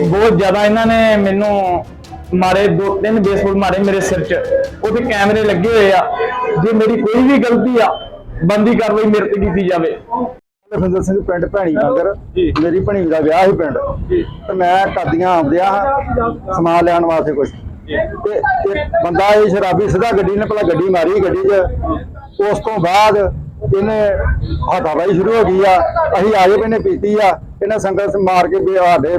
ਬਹੁਤ ਜ਼ਿਆਦਾ ਇਹਨਾਂ ਨੇ ਮੈਨੂੰ ਮਾਰੇ ਦੋ ਤਿੰਨ ਬੇਸਬਾਲ ਮਾਰੇ ਮੇਰੇ ਸਿਰ 'ਚ। ਉਹਦੇ ਕੈਮਰੇ ਲੱਗੇ ਹੋਏ ਆ। ਜੇ ਮੇਰੀ ਕੋਈ ਵੀ ਗਲਤੀ ਆ ਬੰਦੀ ਕਾਰਵਾਈ ਮੇਰੇ ਤੇ ਕੀਤੀ ਜਾਵੇ। ਲਖਵਿੰਦਰ ਸਿੰਘ ਪਿੰਡ ਭੈਣੀ ਨਗਰ। ਮੇਰੀ ਭਣੀ ਦਾ ਵਿਆਹ ਸੀ ਪਿੰਡ। ਤੇ ਮੈਂ ਕਰਦੀਆਂ ਆਉਂਦਿਆ ਸਮਾਨ ਲੈਣ ਵਾਸਤੇ ਕੁਝ ਤੇ ਬੰਦਾ ਇਹ ਸ਼ਰਾਬੀ ਸਿੱਧਾ ਗੱਡੀ ਨੇ ਪਹਿਲਾਂ ਗੱਡੀ ਮਾਰੀ ਗੱਡੀ 'ਚ। ਉਸ ਤੋਂ ਬਾਅਦ ਇਹਨੇ ਹੱਥਾਬਾਈ ਸ਼ੁਰੂ ਹੋ ਗਈ ਆ। ਅਸੀਂ ਆਏ ਪਏ ਨੇ ਪੀਤੀ ਆ। ਇਹਨੇ ਸੰਗਤ ਮਾਰ ਕੇ ਵੀ ਸਾਡੇ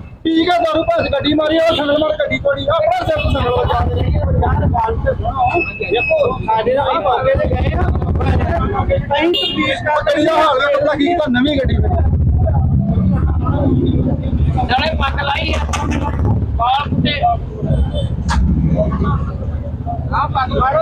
ਠੀਕ ਹੈ ਦਾਰੂ ਭਾਸ ਗੱਡੀ ਮਾਰੀ ਆ ਸੰਗਲ ਮਾਰ ਗੱਡੀ ਤੋੜੀ ਆਪਣਾ ਸਿਰ ਤੋਂ ਸੰਗਲ ਵਜਾ ਦੇਖੋ ਸਾਡੇ ਨਾਲ ਹੀ ਪਾਗੇ ਤੇ ਗਏ ਆ ਅਸੀਂ ਤਬਦੀਸ਼ ਕਰ ਗੱਡੀ ਦਾ ਹਾਲ ਹੈ ਪਤਾ ਕੀ ਤਾਂ ਨਵੀਂ ਗੱਡੀ ਨਾਲੇ ਪੱਕ ਲਾਈ ਆ। ਬਾਲ ਪੁੱਤੇ ਆ ਪੱਕ ਮਾਰੋ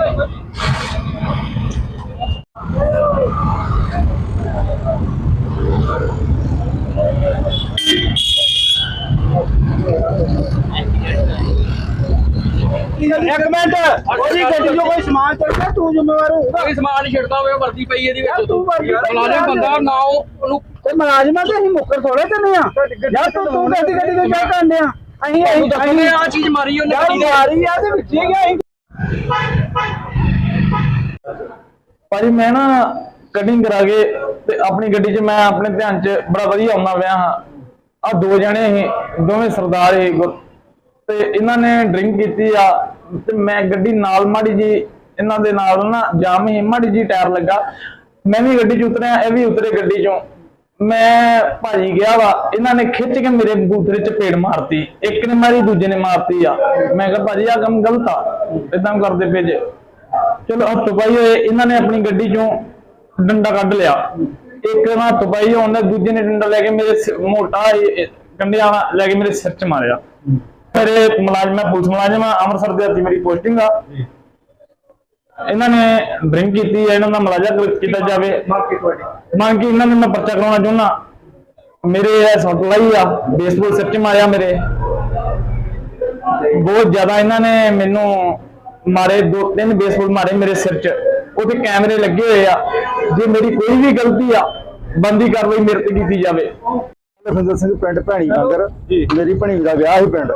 ਇੱਕ ਮਿੰਟ। ਉਹਦੀ ਗੱਡੀ 'ਚੋਂ ਕੋਈ ਸਮਾਨ ਗਿਆ ਤੂੰ ਜ਼ਿੰਮੇਵਾਰ ਹੋਊਗਾ ਕੋਈ ਸਮਾਨ ਨਹੀਂ ਛੱਡਦਾ ਹੋਵੇ ਵਰਦੀ ਪਈ ਇਹਦੀ ਵਿੱਚ ਤੂੰ ਮੁਲਾਜ਼ਮ। ਬੰਦਾ ਨਾ ਉਹ- ਉਹਨੂੰ ਤੇ ਮੁਲਾਜ਼ਮਾਂ ਤੇ ਅਸੀਂ ਮੁੱਕਰ ਥੋੜੇ ਕਰਨੇ ਆ। ਯਾਰ ਤੂੰ ਤੂੰ ਗੱਡੀ ਗੱਡੀ ਤੇ ਕਿਆ ਕਰਨੇ ਆ। ਅਸੀਂ ਅਸੀਂ ਦੱਸਣੇ ਆ ਚੀਜ਼ ਮਾਰੀ ਉਹਨੇ ਗੱਡੀ ਦੇ। ਮਾਰੀ ਆ ਤੇ ਵਿੱਚ ਹੀ ਗਿਆ ਅਸੀਂ। ਭਾਜੀ ਮੈਂ ਨਾ ਕਟਿੰਗ ਕਰਾ ਕੇ ਤੇ ਆਪਣੀ ਗੱਡੀ 'ਚ ਮੈਂ ਆਪਣੇ ਧਿਆਨ 'ਚ ਬੜਾ ਵਧੀਆ ਆਉਂਦਾ ਪਿਆ ਹਾਂ। ਆ ਦੋ ਜਣੇ ਸੀ ਦੋਵੇਂ ਸਰਦਾਰ ਗੁਰ- ਤੇ ਇਹਨਾਂ ਨੇ ਡਰਿੰਕ ਕੀਤੀ ਆ, ਤੇ ਮੈਂ ਗੱਡੀ ਨਾਲ ਮਾੜੀ ਜੀ, ਇਹਨਾਂ ਦੇ ਨਾਲ ਨਾ ਜਾਮ ਹੀ, ਮਾੜੀ ਜੀ ਟਾਇਰ ਲੱਗਾ। ਮੈਂ ਵੀ ਗੱਡੀ 'ਚ ਉਤਰਿਆ, ਇਹ ਵੀ ਉਤਰੇ ਗੱਡੀ 'ਚੋਂ। ਮੈਂ ਭਾਜੀ ਗਿਆ ਵਾ, ਇਹਨਾਂ ਨੇ ਖਿੱਚ ਕੇ ਮੇਰੇ ਬੂਥਰੇ 'ਚ ਪੇੜ ਮਾਰਤੀ। ਇੱਕ ਨੇ ਮਾਰੀ, ਦੂਜੇ ਨੇ ਮਾਰਤੀ ਆ। ਮੈਂ ਕਿਹਾ, ਭਾਜੀ ਆ ਕੰਮ ਗਲਤ ਆ। ਇਦਾਂ ਕਰਦੇ ਪਏ ਜੇ। ਚਲੋ, ਹੱਥ ਪਾਈ ਹੋਏ, ਇਹਨਾਂ ਨੇ ਆਪਣੀ ਗੱਡੀ ਚੋਂ ਡੰਡਾ ਕੱਢ ਲਿਆ। ਇੱਕ ਨਾ ਹੱਥ ਪਾਈ, ਉਹਨੇ ਦੂਜੇ ਨੇ ਡੰਡਾ ਲੈ ਕੇ ਮੇਰੇ ਸਿਰ- ਮੋਟਾ ਇਹ- ਇਹ ਲੈ ਕੇ ਮੇਰੇ ਸਿਰ 'ਚ ਮਾਰਿਆ। ਮੇਰੇ ਮੁਲਾਜ਼ਮ ਮੈਂ ਪੁਲਿਸ ਮੁਲਾਜ਼ਮ ਆ ਅੰਮ੍ਰਿਤਸਰ ਦੇ ਹੱਥੀ ਮੇਰੀ ਪੋਸਟਿੰਗ ਆ। ਇਹਨਾਂ ਨੇ ਡਰਿੰਕ ਕੀਤੀ ਹੈ ਇਹਨਾਂ ਦਾ ਮੁਲਾਜ਼ਾ ਕਰ- ਕੀਤਾ ਜਾਵੇ। ਮੰਗ ਕੇ ਇਹਨਾਂ ਨੇ ਮੈਂ ਪਰਚਾ ਕਰਾਉਣਾ ਚਾਹੁੰਦਾ। ਮੇਰੇ ਇਹ ਸੱਟ ਲਾਈ ਆ ਬੇਸਬਾਲ ਸਿਰ 'ਚ ਮਾਰਿਆ ਮੇਰੇ। ਬਹੁਤ ਜ਼ਿਆਦਾ ਇਹਨਾਂ ਨੇ ਮੈਨੂੰ ਮਾਰੇ ਦੋ ਤਿੰਨ ਬੇਸਬਾਲ ਮਾਰੇ ਮੇਰੇ ਸਿਰ 'ਚ। ਉਹਦੇ ਕੈਮਰੇ ਲੱਗੇ ਹੋਏ ਆ। ਜੇ ਮੇਰੀ ਕੋਈ ਵੀ ਗਲਤੀ ਆ ਬੰਦੀ ਕਾਰਵਾਈ ਮੇਰੇ ਤੇ ਕੀਤੀ ਜਾਵੇ। ਲਖਵਿੰਦਰ ਸਿੰਘ ਪਿੰਡ ਭੈਣੀ ਨਗਰ ਮੇਰੀ ਭਣੀ ਦਾ ਵਿਆਹ ਸੀ ਪਿੰਡ।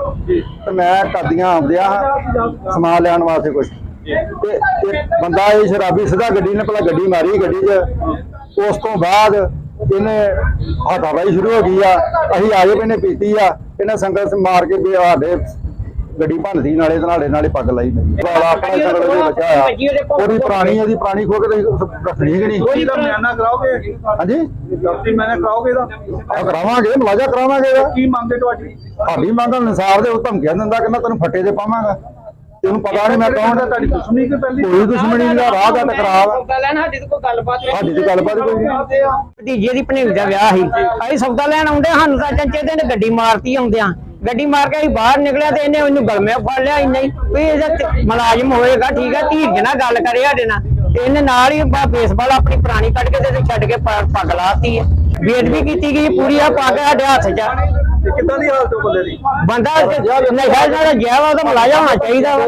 ਤੇ ਮੈਂ ਕਰਦੀਆਂ ਆਉਂਦਿਆ ਸਮਾਨ ਲੈਣ ਵਾਸਤੇ ਕੁਝ ਤੇ ਬੰਦਾ ਇਹ ਸ਼ਰਾਬੀ ਸਿੱਧਾ ਗੱਡੀ ਨੇ ਪਹਿਲਾਂ ਗੱਡੀ ਮਾਰੀ ਗੱਡੀ 'ਚ। ਉਸ ਤੋਂ ਬਾਅਦ ਇਹਨੇ ਹੱਥਾਬਾਈ ਸ਼ੁਰੂ ਹੋ ਗਈ ਆ। ਅਸੀਂ ਆਏ ਪਏ ਨੇ ਪੀਤੀ ਆ। ਇਹਨੇ ਸੰਗਤ ਮਾਰ ਕੇ ਸਾਡੇ ਗੱਡੀ ਭੰਨਦੀ ਨਾਲੇ ਤੇ ਨਾਲੇ ਨਾਲੇ ਪੱਗ ਲਾਈ ਮੇਰੀ ਵਾਲਾ ਆਪਣਾ ਸੰਗਲ ਦੇ ਬੱਚਾ ਆ ਉਹਦੀ ਪੁਰਾਣੀ ਉਹਦੀ ਪੁਰਾਣੀ ਖੋ ਕੇ ਰੱਖਣੀ ਕਿ ਨਹੀਂ? ਕੋਈ ਦਾ ਮਿਆਨਾ ਕਰਾਓਗੇ? ਹਾਂਜੀ? ਡਾਕਟਰੀ ਮੈਨੇ ਕਰਾਓਗੇ ਦਾ ਆ ਕਰਾਵਾਂਗੇ ਮੁਲਾਜ਼ਾ ਕਰਾਵਾਂਗੇ ਇਹਦਾ। ਕੀ ਮੰਗੇ ਤੁਹਾਡੀ? ਸਾਡੀ ਮੰਗ ਅਨੁਸਾਰ ਦੇ ਉਹ ਧਮਕੀਆਂ ਦਿੰਦਾ ਕਹਿੰਦਾ ਤੈਨੂੰ ਫੱਟੇ ਤੇ ਪਾਵਾਂਗਾ। ਤੈਨੂੰ ਪਤਾ ਨਹੀਂ ਮੈਂ ਕੌਣ ਤਾਂ ਤੁਹਾਡੀ ਦੁਸ਼ਮਣੀ ਕਿ ਪਹਿਲੀ? ਕੋਈ ਦੁਸ਼ਮਣੀ ਨਹੀਂ ਦਾ ਰਾਹ ਦਾ ਟਕਰਾਅ। ਸੌਦਾ ਲੈਣ ਸਾਡੀ ਤੇ ਕੋਈ ਗੱਲਬਾਤ ਨਹੀਂ। ਸਾਡੀ ਤੇ ਗੱਲਬਾਤ ਕੋਈ ਨਹੀਂ। ਭਤੀਜੇ ਦੀ ਭਣੇਵੀ ਦਾ ਵਿਆਹ ਸੀ। ਅਸੀਂ ਸੌਦਾ ਲੈਣ ਆਉਂਦੇ ਸਾਨੂੰ ਤਾਂ ਚੰਚੇ ਤੇ ਗੱਡੀ ਮਾਰਤੀ ਆਉਂਦਿਆਂ। ਗੱਡੀ ਮਾਰ ਕੇ ਅਸੀਂ ਬਾਹਰ ਨਿਕਲਿਆ ਤੇ ਇਹਨੇ ਉਹਨੂੰ ਗਲਮਿਆ ਫੜ ਲਿਆ ਇੰਨਾ ਹੀ। ਵੀ ਇਹਦਾ ਮੁਲਾਜ਼ਮ ਹੋਏਗਾ ਠੀਕ ਹੈ ਧੀਰਜ ਨਾਲ ਗੱਲ ਕਰੇ ਸਾਡੇ ਨਾਲ। ਤੇ ਇਹਨੇ ਨਾਲ ਹੀ ਬੇਸਬਾਲ ਆਪਣੀ ਪੁਰਾਣੀ ਕੱਢ ਕੇ ਤੇ ਛੱਡ ਕੇ ਪੱਗ ਲਾਤੀ ਹੈ ਬੇਦਬੀ ਕੀਤੀ ਗਈ ਪੂਰੀ ਆ ਪੱਗ ਸਾਡੇ ਹੱਥ 'ਚ ਕਿੱਦਾਂ ਦੀ ਹਾਲਤ ਉਹ ਬੰਦੇ ਦੀ? ਬੰਦਾ ਨਸ਼ਾ ਜਿਹੜਾ ਗਿਆ ਵਾ ਉਹਦਾ ਮੁਲਾਜ਼ਮ ਹੋਣਾ ਚਾਹੀਦਾ ਵਾ।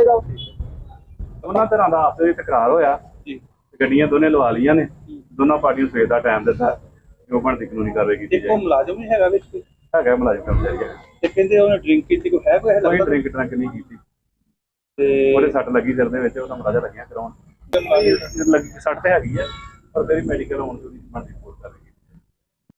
ਦੋਨਾਂ ਤਰ੍ਹਾਂ ਦਾ ਆਪਸ ਵਿੱਚ ਤਕਰਾਰ ਹੋਇਆ। ਗੱਡੀਆਂ ਦੋਨੇ ਲਵਾ ਲਈਆਂ ਨੇ। ਦੋਨਾਂ ਪਾਰਟੀਆਂ ਨੂੰ ਸਵੇਰ ਦਾ ਟਾਈਮ ਦਿੱਤਾ। ਜੋ ਬਣਦੀ ਕਾਨੂੰਨੀ ਕਾਰਵਾਈ ਕੀਤੀ ਇੱਕੋ ਜਾਏ ਮੁਲਾਜ਼ਮ ਹੀ ਹੈਗਾ ਵਿੱਚ? ਹੈਗਾ ਮੁਲਾਜ਼ਮ ਕਰਮਚਾਰੀ ਹੈਗਾ। ਤੇ ਕਹਿੰਦੇ ਉਹਨੇ ਡਰਿੰਕ ਕੀਤੀ ਕੋਈ ਹੈ ਕੋਈ ਹੈ ਕੋਈ ਲੱਗਦਾ ਡਰਿੰਕ ਟਰੰਕ ਨਹੀਂ ਕੀਤੀ। ਤੇ ਉਹਦੇ ਸੱਟ ਲੱਗੀ ਸਿਰ ਦੇ ਵਿੱਚ ਉਹਦਾ ਮਰਾਜਾ ਲੱਗਿਆ ਕਰਾਉਣ। ਲੱਗੀ ਸੱਟ ਤੇ ਹੈਗੀ ਹੈ ਪਰ ਤੇਰੀ ਮੈਡੀਕਲ ਹੋਣ ਤੋਂ ਨਹੀਂ ਬਣਦੀ